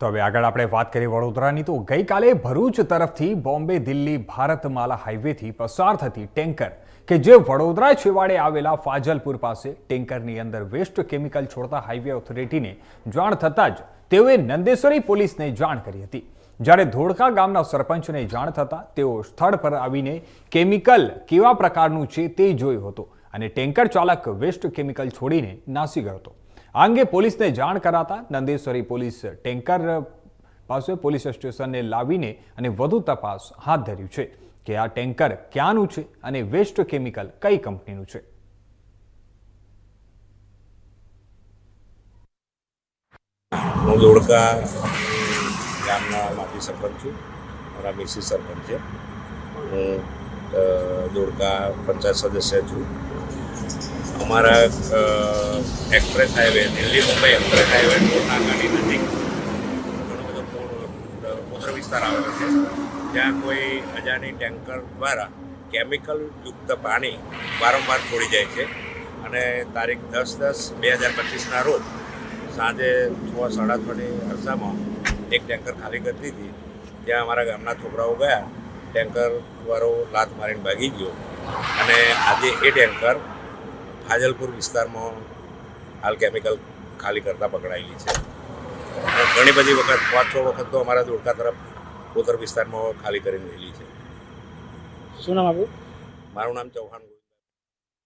તો હવે આગળ આપણે વાત કરીએ વડોદરાની તો ગઈકાલે ભરૂચ તરફથી બોમ્બે, દિલ્હી, ભારતમાલા હાઈવેથી પસાર થતી ટેન્કર કે જે વડોદરા છેવાડે આવેલા ફાજલપુર પાસે ટેન્કરની અંદર વેસ્ટ કેમિકલ છોડતા હાઈવે ઓથોરિટીને જાણ થતાં જ તેઓએ નંદેશ્વરી પોલીસને જાણ કરી હતી. જ્યારે ધોળકા ગામના સરપંચને જાણ થતાં તેઓ સ્થળ પર આવીને કેમિકલ કેવા પ્રકારનું છે તે જોયું હતું અને ટેન્કર ચાલક વેસ્ટ કેમિકલ છોડીને નાસી ગયો હતો. આ અંગે પોલીસને જાણ કરાતા નંદેશ્વરી પોલીસ ટેન્કર પાસે પોલીસ સ્ટેશનને લાવીને અને વધુ તપાસ હાથ ધર્યું છે કે આ ટેન્કર ક્યાંનું છે અને વેસ્ટ કેમિકલ કઈ કંપનીનું છે. હું ધોળકા ગામના માજી સરપંચ છું. મારા મિસી સરપંચ છે. હું ધોળકા પંચાયત સદસ્ય છું. અમારા express highway Delhi Mumbai express highway નાકાની નજીક ઘણો બધો પૂર વિસ્તાર આવેલો છે. જ્યાં કોઈ અજાણી ટેન્કર દ્વારા કેમિકલ યુક્ત પાણી વારંવાર છોડી જાય છે. અને તારીખ દસ દસ બે હજાર પચીસના રોજ સાંજે છ, સાડા છની અરસામાં એક ટેન્કર ખાલી કરતી હતી. ત્યાં અમારા ગામના છોકરાઓ ગયા, ટેન્કર વારો લાત મારીને ભાગી ગયો. અને આજે એ ટેન્કર ફાજલપુર વિસ્તારમાં હાલ કેમિકલ ખાલી કરતાં પકડાયેલી છે. ઘણી બધી વખત પાંચ છ વખત તો અમારા ધોળકા તરફ ઉત્તર વિસ્તારમાં ખાલી કરીને રહેલી છે. શું નામ આપું મારું નામ ચૌહાણ